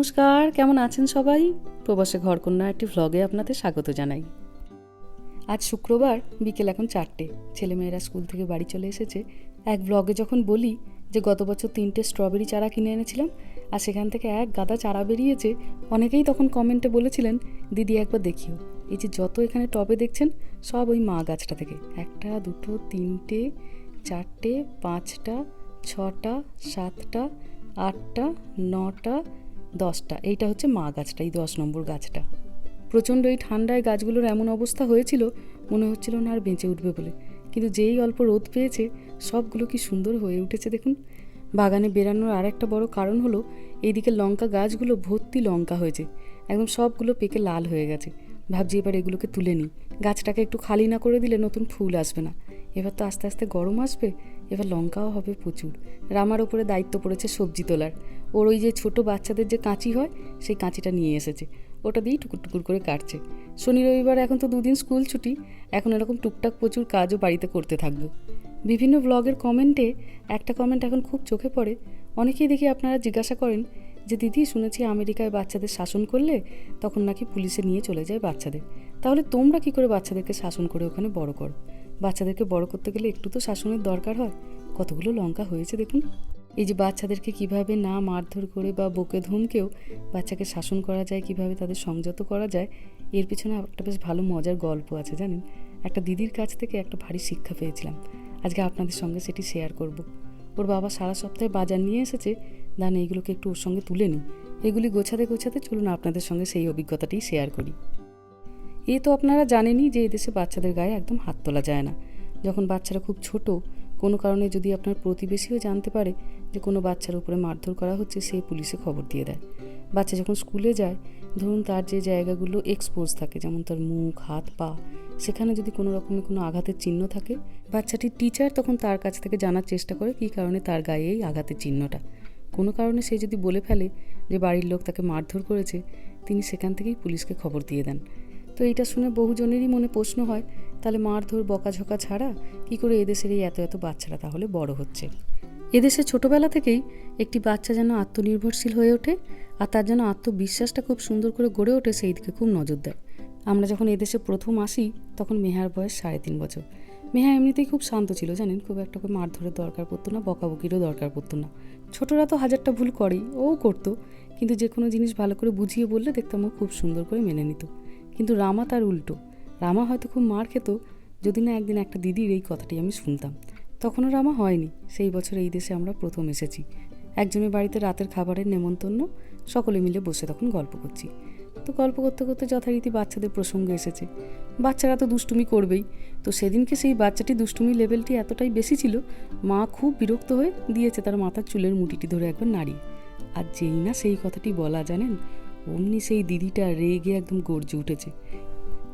নমস্কার, কেমন আছেন সবাই? প্রবাসে ঘরকন্যা একটি ভ্লগে আপনাদের স্বাগত জানাই। আজ শুক্রবার, বিকেল এখন চারটে। ছেলেমেয়েরা স্কুল থেকে বাড়ি চলে এসেছে। এক ব্লগে যখন বলি যে, গত বছর তিনটে স্ট্রবেরি চারা কিনে এনেছিলাম, আর সেখান থেকে এক গাদা চারা বেরিয়েছে, অনেকেই তখন কমেন্টে বলেছিলেন, দিদি, একবার দেখিও। এই যে যত এখানে টবে দেখছেন, সব ওই মা গাছটা থেকে। একটা, দুটো, তিনটে, চারটে, পাঁচটা, ছটা, সাতটা, আটটা, নটা দশটা, এইটা হচ্ছে মা গাছটা, এই দশ নম্বর গাছটা। প্রচণ্ড এই ঠান্ডায় গাছগুলোর এমন অবস্থা হয়েছিল, মনে হচ্ছিল না আর বেঁচে উঠবে বলে। কিন্তু যেই অল্প রোদ পেয়েছে, সবগুলো কি সুন্দর হয়ে উঠেছে দেখুন। বাগানে বেরানোর আর একটা বড় কারণ হলো, এইদিকে লঙ্কা গাছগুলো ভর্তি লঙ্কা হয়েছে। একদম সবগুলো পেকে লাল হয়ে গেছে। ভাবছি এবার এগুলোকে তুলে নিই। গাছটাকে একটু খালি না করে দিলে নতুন ফুল আসবে না। এবার তো আস্তে আস্তে গরম আসবে, এবার লঙ্কাও হবে প্রচুর। রামার ওপরে দায়িত্ব পড়েছে সবজি তোলার। ওর ওই যে ছোট বাচ্চাদের যে কাঁচি হয়, সেই কাঁচিটা নিয়ে এসেছে। ওটা দিয়েই টুকুর টুকুর করে কাটছে। শনি রবিবার এখন তো দুদিন স্কুল ছুটি, এখন এরকম টুকটাক প্রচুর কাজও বাড়িতে করতে থাকবে। বিভিন্ন ব্লগের কমেন্টে একটা কমেন্ট এখন খুব চোখে পড়ে। অনেকেই দেখি আপনারা জিজ্ঞাসা করেন যে, দিদি, শুনেছি আমেরিকায় বাচ্চাদের শাসন করলে তখন নাকি পুলিশে নিয়ে চলে যায় বাচ্চাদের। তাহলে তোমরা কি করে বাচ্চাদেরকে শাসন করে ওখানে বড় করো? বাচ্চাদেরকে বড় করতে গেলে একটু তো শাসনের দরকার হয়। কতগুলো লঙ্কা হয়েছে দেখুন। এই যে বাচ্চাদেরকে কীভাবে না মারধর করে বা বকে ধমকেও বাচ্চাকে শাসন করা যায়, কীভাবে তাদের সংযত করা যায়, এর পিছনে একটা বেশ ভালো মজার গল্প আছে জানেন। একটা দিদির কাছ থেকে একটা ভারী শিক্ষা পেয়েছিলাম। আজকে আপনাদের সঙ্গে সেটি শেয়ার করব। ওর বাবা সারা সপ্তাহে বাজার নিয়ে এসেছে। দান, এইগুলোকে একটু ওর সঙ্গে তুলে নিই। এগুলি গোছাতে গোছাতে চলুন আপনাদের সঙ্গে সেই অভিজ্ঞতাটি শেয়ার করি। এ তো আপনারা জানেনই যে এদেশে বাচ্চাদের গায়ে একদম হাত তোলা যায় না। যখন বাচ্চারা খুব ছোট, কোনো কারণে যদি আপনার প্রতিবেশীও জানতে পারে যে কোনো বাচ্চার উপরে মারধর করা হচ্ছে, সে পুলিশে খবর দিয়ে দেয়। বাচ্চা যখন স্কুলে যায়, ধরুন তার যে জায়গাগুলো এক্সপোজ থাকে, যেমন তার মুখ, হাত, পা, সেখানে যদি কোনো রকমের কোনো আঘাতের চিহ্ন থাকে, বাচ্চাটির টিচার তখন তার কাছ থেকে জানার চেষ্টা করে কী কারণে তার গায়ে এই আঘাতের চিহ্নটা। কোনো কারণে সে যদি বলে ফেলে যে বাড়ির লোক তাকে মারধর করেছে, তিনি সেখান থেকেই পুলিশকে খবর দিয়ে দেন। তো এইটা শুনে বহুজনেরই মনে প্রশ্ন হয়, তাহলে মারধর, বকাঝকা ছাড়া কি করে এদেশের এই এত এত বাচ্চারা তাহলে বড় হচ্ছে? এদেশে ছোটবেলা থেকেই একটি বাচ্চা যেন আত্মনির্ভরশীল হয়ে ওঠে আর তার যেন আত্মবিশ্বাসটা খুব সুন্দর করে গড়ে ওঠে সেই দিকে খুব নজর দেয়। আমরা যখন এদেশে প্রথম আসি, তখন মেহার বয়স সাড়ে তিন বছর। মেহা এমনিতেই খুব শান্ত ছিল, জানেন? খুব একটা করে মারধরের দরকার পড়তো না, বকাবকিরও দরকার পড়তো না। ছোটরা তো হাজারটা ভুল করেই, ও করতো, কিন্তু যে কোনো জিনিস ভালো করে বুঝিয়ে বললে দেখতাম ও খুব সুন্দর করে মেনে নিত। কিন্তু রামা তার উল্টো। রামা হয়তো খুব মার খেত, যদি না একদিন একটা দিদির এই কথাটি আমি শুনতাম। তখনও রামা হয়নি। সেই বছর এই দেশে আমরা প্রথম এসেছি। একজনের বাড়িতে রাতের খাবারের নেমন্তন্ন, সকলে মিলে বসে তখন গল্প করছি। তো গল্প করতে করতে যথারীতি বাচ্চাদের প্রসঙ্গ এসেছে। বাচ্চারা তো দুষ্টুমি করবেই। তো সেদিনকে সেই বাচ্চাটি দুষ্টুমি লেভেলটি এতটাই বেশি ছিল, মা খুব বিরক্ত হয়ে দিয়েছে তার মাথার চুলের মুটিটি ধরে একবার নাড়ি আর যেই না সেই কথাটি বলা, জানেন? অমনি সেই দিদিটা রেগে একদম গর্জে উঠেছে।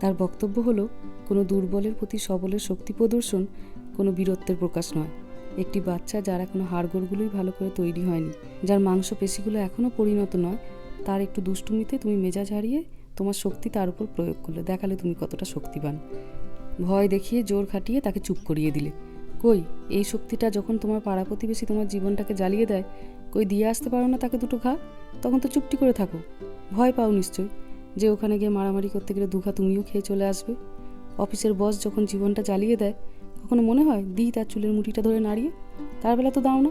তার বক্তব্য হলো, কোনো দুর্বলের প্রতি সবলের শক্তি প্রদর্শন কোনো বীরত্বের প্রকাশ নয়। একটি বাচ্চা যার এখনও হাড়গোড়গুলোই ভালো করে তৈরি হয়নি, যার মাংস পেশিগুলো এখনও পরিণত নয়, তার একটু দুষ্টুমিতে তুমি মেজাজ হারিয়ে তোমার শক্তি তার উপর প্রয়োগ করলে, দেখালে তুমি কতটা শক্তিবান। ভয় দেখিয়ে জোর খাটিয়ে তাকে চুপ করিয়ে দিলে। কই, এই শক্তিটা যখন তোমার পাড়া প্রতিবেশী তোমার জীবনটাকে জ্বালিয়ে দেয়, কই দিয়ে আসতে পারো না তাকে দুটো ঘা? তখন তো চুপটি করে থাকো। ভয় পাও নিশ্চয় যে ওখানে গিয়ে মারামারি করতে গেলে দুঘা তুমিও খেয়ে চলে আসবে। অফিসের বস যখন জীবনটা জ্বালিয়ে দেয়, কখনো মনে হয় দিই তার চুলের মুঠিটা ধরে নাড়িয়ে? তার বেলা তো দাও না।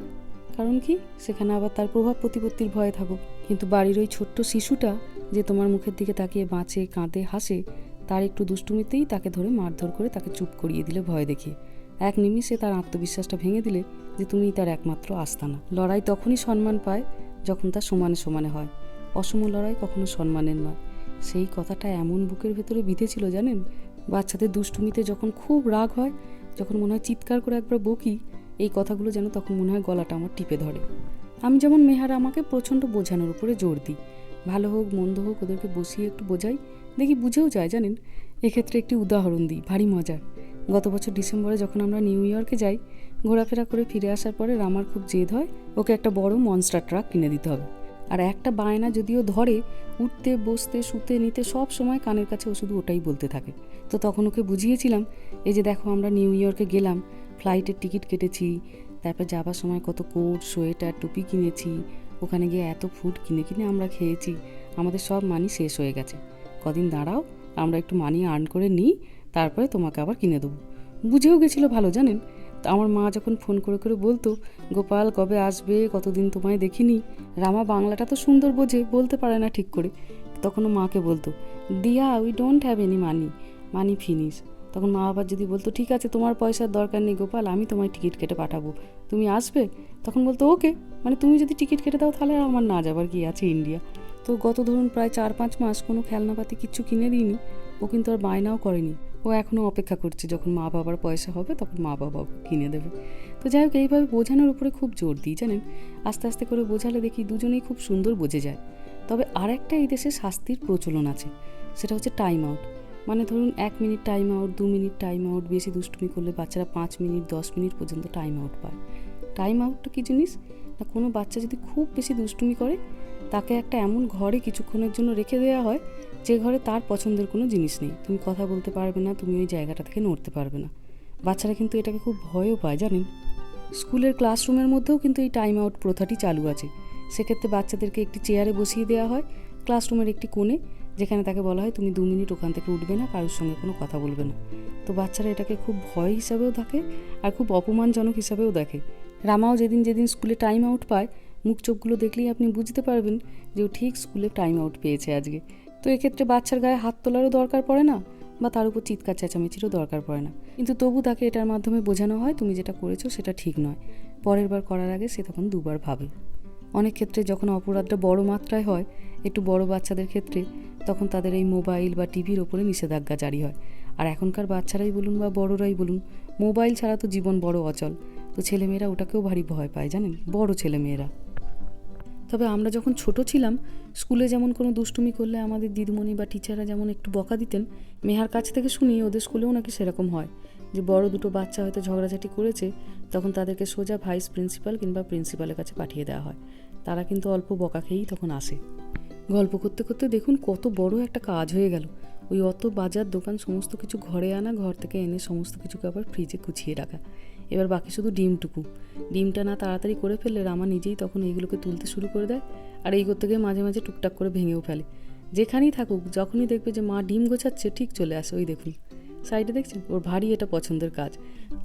কারণ কি? সেখানে আবার তার প্রভাব প্রতিপত্তির ভয়ে থাকো কিন্তু বাড়ির ওই ছোট্ট শিশুটা যে তোমার মুখের দিকে তাকিয়ে বাঁচে, কাঁদে, হাসে, তার একটু দুষ্টুমিতেই তাকে ধরে মারধর করে তাকে চুপ করিয়ে দিলে ভয় দেখিয়ে। এক নিমিষে তার আত্মবিশ্বাসটা ভেঙে দিলে যে তুমি তার একমাত্র আস্তানা। লড়াই তখনই সম্মান পায় যখন তা সমানে সমানে হয়। অসম লড়াই কখনো সম্মানের নয়। সেই কথাটা এমন বুকের ভেতরে বিঁধেছিল জানেন? বাচ্চাদের দুষ্টুমিতে যখন খুব রাগ হয়, যখন মনে হয় চিৎকার করে একবার বকি, এই কথাগুলো যেন তখন মনে হয় গলাটা আমার টিপে ধরে। আমি যেমন মেহার আমাকে প্রচণ্ড বোঝানোর উপরে জোর দিই। ভালো হোক, মন্দ হোক, ওদেরকে বসিয়ে একটু বোঝাই, দেখি বুঝেও যায় জানেন? এক্ষেত্রে একটি উদাহরণ দিই, ভারী মজার। গত বছর ডিসেম্বরে যখন আমরা নিউ ইয়র্কে যাই, ঘোরাফেরা করে ফিরে আসার পরে রামার খুব জেদ হয়, ওকে একটা বড় মনস্টার ট্রাক কিনে দিতে হবে। আর একটা বায়না যদিও ধরে, উঠতে, বসতে, শুতে, নিতে সব সময় কানের কাছে ও শুধু ওটাই বলতে থাকে। তো তখন ওকে বুঝিয়েছিলাম, এই যে দেখো আমরা নিউ ইয়র্কে গেলাম, ফ্লাইটের টিকিট কেটেছি, তারপর যাবার সময় কত কোট, সোয়েটার, টুপি কিনেছি, ওখানে গিয়ে এত ফুড কিনে কিনে আমরা খেয়েছি, আমাদের সব মানি শেষ হয়ে গেছে। কদিন দাঁড়াও, আমরা একটু মানি আর্ন করে নিই তারপরে তোমাকে আবার কিনে দেবো। বুঝেও গেছিল ভালো, জানেন? তা আমার মা যখন ফোন করে করে বলতো, গোপাল, কবে আসবে? কতদিন তোমায় দেখিনি? রামা, বাংলাটা তো সুন্দর বোঝে, বলতে পারে না ঠিক করে। তখনও মাকে বলতো, Diya we don't have any money money finish তখন মা আবার যদি বলতো, ঠিক আছে, তোমার পয়সার দরকার নেই গোপাল, আমি তোমায় টিকিট কেটে পাঠাবো। তুমি আসবে? তখন বলতো, ওকে মানে তুমি যদি টিকিট কেটে দাও, তাহলে আমার না যাবার কি আছে ইন্ডিয়া? তো গত ধরুন প্রায় চার পাঁচ মাস কোনো খেলনাপাতি কিচ্ছু কিনে দিইনি, ও কিন্তু আর বায়নাও করেনি। ও এখনও অপেক্ষা করছে, যখন মা বাবার পয়সা হবে তখন মা বাবা কিনে দেবে। তো যাই হোক, এইভাবে বোঝানোর উপরে খুব জোর দিই, জানেন? আস্তে আস্তে করে বোঝালে দেখি দুজনেই খুব সুন্দর বোঝে যায়। তবে আর একটা এই দেশে শাস্তির প্রচলন আছে, সেটা হচ্ছে টাইম আউট মানে ধরুন এক মিনিট টাইম আউট দু মিনিট টাইম আউট বেশি দুষ্টুমি করলে বাচ্চারা পাঁচ মিনিট দশ মিনিট পর্যন্ত টাইম আউট পায়। টাইম আউটটা কী জিনিস? না কোনো বাচ্চা যদি খুব বেশি দুষ্টুমি করে তাকে একটা এমন ঘরে কিছুক্ষণের জন্য রেখে দেওয়া হয় যে ঘরে তার পছন্দের কোনো জিনিস নেই। তুমি কথা বলতে পারবে না, তুমি ওই জায়গাটা থেকে নড়তে পারবে না। বাচ্চারা কিন্তু এটাকে খুব ভয়ও পায়, জানেন? স্কুলের ক্লাসরুমের মধ্যেও কিন্তু এই টাইম আউট প্রথাটি চালু আছে। সেক্ষেত্রে বাচ্চাদেরকে একটি চেয়ারে বসিয়ে দেওয়া হয়, ক্লাসরুমের একটি কোণে, যেখানে তাকে বলা হয়, তুমি দু মিনিট ওখান থেকে উঠবে না, কারোর সঙ্গে কোনো কথা বলবে না। তো বাচ্চারা এটাকে খুব ভয় হিসাবেও দেখে আর খুব অপমানজনক হিসাবেও দেখে। রামাও যেদিন যেদিন স্কুলে টাইম আউট পায় মুখ চোখগুলো দেখলেই আপনি বুঝতে পারবেন যে ও ঠিক স্কুলে টাইম আউট পেয়েছে আজকে। তো এক্ষেত্রে বাচ্চার গায়ে হাত তোলারও দরকার পড়ে না বা তার উপর চিৎকার চেঁচামেচিরও দরকার পড়ে না। কিন্তু তবু তাকে এটার মাধ্যমে বোঝানো হয়, তুমি যেটা করেছ সেটা ঠিক নয়। পরের বার করার আগে সে তখন দুবার ভাবে। অনেক ক্ষেত্রে যখন অপরাধটা বড় মাত্রায় হয়, একটু বড় বাচ্চাদের ক্ষেত্রে, তখন তাদের এই মোবাইল বা টিভির ওপরে নিষেধাজ্ঞা জারি হয়। আর এখনকার বাচ্চারাই বলুন বা বড়রাই বলুন, মোবাইল ছাড়া তো জীবন বড় অচল। তো ছেলেমেয়েরা ওটাকেও ভারী ভয় পায় জানেন? বড় ছেলেমেয়েরা। তবে আমরা যখন ছোট ছিলাম, স্কুলে যেমন কোনো দুষ্টুমি করলে আমাদের দিদিমণি বা টিচাররা যেমন একটু বকা দিতেন, মেহার কাছ থেকে শুনি ওদের স্কুলেও নাকি সেরকম হয়। যে বড় দুটো বাচ্চা হয়তো ঝগড়াঝাটি করেছে, তখন তাদেরকে সোজা ভাইস প্রিন্সিপাল কিংবা প্রিন্সিপালের কাছে পাঠিয়ে দেওয়া হয়। তারা কিন্তু অল্প বকা খেয়েই তখন আসে। গল্প করতে করতে দেখুন কত বড় একটা কাজ হয়ে গেল। ওই অত বাজার দোকান, সমস্ত কিছু ঘরে আনা, ঘর থেকে এনে সমস্ত কিছুকে আবার ফ্রিজে গুছিয়ে রাখা। এবার বাকি শুধু ডিমটুকু। ডিমটা না তাড়াতাড়ি করে ফেললে রামা নিজেই তখন এইগুলোকে তুলতে শুরু করে দেয় আর এই করতে গিয়ে মাঝে মাঝে টুকটাক করে ভেঙেও ফেলে। যেখানেই থাকুক, যখনই দেখবে যে মা ডিম গোছাচ্ছে, ঠিক চলে আসে ওই দেখুন। সাইডে দেখছেন? ওর ভারী এটা পছন্দের কাজ।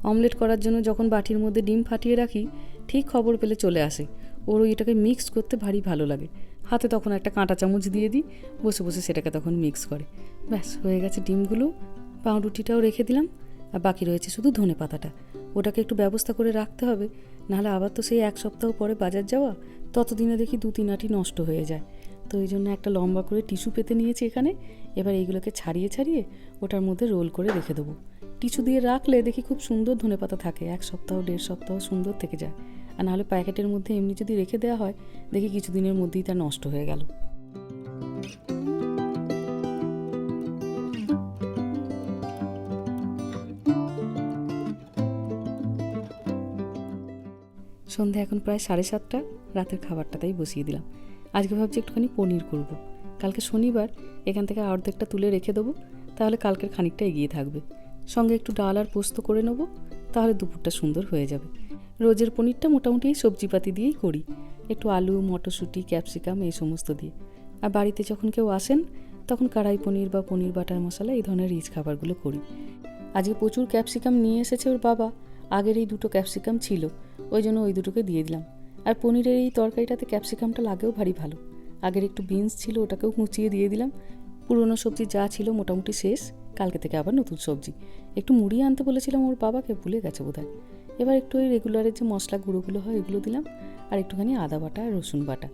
অমলেট করার জন্য যখন বাটির মধ্যে ডিম ফাটিয়ে রাখি, ঠিক খবর পেলে চলে আসে। ওর এটাকে মিক্স করতে ভারী ভালো লাগে। হাতে তখন একটা কাঁটা চামচ দিয়ে দিই, বসে বসে সেটাকে তখন মিক্স করে। ব্যাস, হয়ে গেছে ডিমগুলো। পাউরুটিটাও রেখে দিলাম। আর বাকি রয়েছে শুধু ধনে পাতাটা। ওটাকে একটু ব্যবস্থা করে রাখতে হবে, নাহলে আবার তো সেই এক সপ্তাহ পরে বাজার যাওয়া ততদিনে দেখি দু তিন আটি নষ্ট হয়ে যায়। তো এই জন্য একটা লম্বা করে টিস্যু পেতে নিয়েছি এখানে। এবার এইগুলোকে ছাড়িয়ে ছাড়িয়ে ওটার মধ্যে রোল করে রেখে দেবো। টিস্যু দিয়ে রাখলে দেখি খুব সুন্দর ধনেপাতা থাকে, এক সপ্তাহ, দেড় সপ্তাহ সুন্দর থেকে যায়। আর নাহলে প্যাকেটের মধ্যে এমনি যদি রেখে দেওয়া হয়, দেখি কিছুদিনের মধ্যেই তা নষ্ট হয়ে গেল। সন্ধ্যা এখন প্রায় সাড়ে সাতটা, রাতের খাবারটা তাই বসিয়ে দিলাম। আজকে ভাবছি একটুখানি পনির করব। কালকে শনিবার, এখান থেকে অর্ধেকটা তুলে রেখে দেবো, তাহলে কালকের খানিকটা এগিয়ে থাকবে। সঙ্গে একটু ডাল আর পোস্ত করে নেব, তাহলে দুপুরটা সুন্দর হয়ে যাবে। রোজের পনিরটা মোটামুটি সবজিপাতি দিয়েই করি। একটু আলু, মটরশুঁটি, ক্যাপসিকাম এই সমস্ত দিয়ে। আর বাড়িতে যখন কেউ আসেন, তখন কড়াই পনির বা পনির বাটার মশলা এই ধরনের রিচ খাবারগুলো করি। আজকে প্রচুর ক্যাপসিকাম নিয়ে এসেছে ওর বাবা। আগের এই দুটো ক্যাপসিকাম ছিল। ওই জন্য ওই দুটোকে দিয়ে দিলাম। আর পনিরের এই তরকারিটাতে ক্যাপসিকামটা লাগেও ভারী ভালো। আগের একটু বিনস ছিল, ওটাকেও মুচিয়ে দিয়ে দিলাম। পুরনো সবজি যা ছিল মোটামুটি শেষ। কালকে থেকে আবার নতুন সবজি। একটু মুড়ি আনতে বলেছিলাম, ওর বাবাকে ভুলে গেছে বোধহয়। এবার একটু ওই রেগুলারের যে মশলা গুঁড়োগুলো হয় এগুলো দিলাম। আর একটুখানি আদা বাটা আর রসুন বাটা।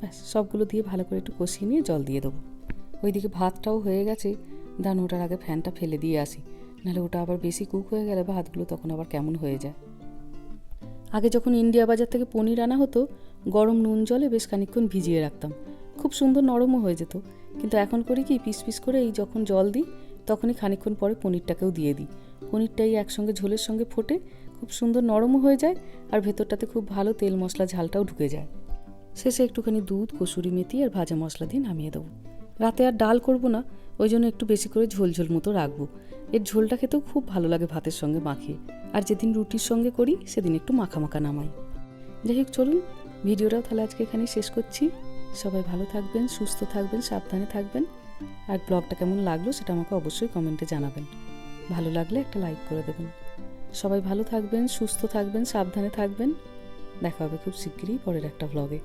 ব্যাস, সবগুলো দিয়ে ভালো করে একটু কষিয়ে নিয়ে জল দিয়ে দেবো। ওইদিকে ভাতটাও হয়ে গেছে। দান ওটার আগে ফ্যানটা ফেলে দিয়ে আসি। নাহলে ওটা আবার বেশি কুক হয়ে গেলে ভাতগুলো তখন আবার কেমন হয়ে যায়। আগে যখন ইন্ডিয়া বাজার থেকে পনির আনা হতো, গরম নুন জলে বেশ খানিকক্ষণ ভিজিয়ে রাখতাম। খুব সুন্দর নরমও হয়ে যেত। কিন্তু এখন করি কি, পিস পিস করে এই যখন জল দিই, তখনই খানিকক্ষণ পরে পনিরটাকেও দিয়ে দিই। পনিরটাই একসঙ্গে ঝোলের সঙ্গে ফোটে, খুব সুন্দর নরমও হয়ে যায় আর ভেতরটাতে খুব ভালো তেল মশলা ঝালটাও ঢুকে যায়। শেষে একটুখানি দুধ, কসুরি মেথি আর ভাজা মশলা দিয়ে নামিয়ে দেবো। রাতে আর ডাল করব না, ওই জন্য একটু বেশি করে ঝোল ঝোল মতো রাখব। এর ঝোলটা খেতেও খুব ভালো লাগে ভাতের সঙ্গে মাখিয়ে। আর যেদিন রুটির সঙ্গে করি, সেদিন একটু মাখা মাখা নামাই। যাই হোক, চলুন ভিডিওটাও তাহলে আজকে এখানেই শেষ করছি। সবাই ভালো থাকবেন, সুস্থ থাকবেন, সাবধানে থাকবেন। আর ব্লগটা কেমন লাগল সেটা আমাকে অবশ্যই কমেন্টে জানাবেন। ভালো লাগলে একটা লাইক করে দেবেন। সবাই ভালো থাকবেন, সুস্থ থাকবেন, সাবধানে থাকবেন। দেখা হবে খুব শিগগিরই পরের একটা ব্লগে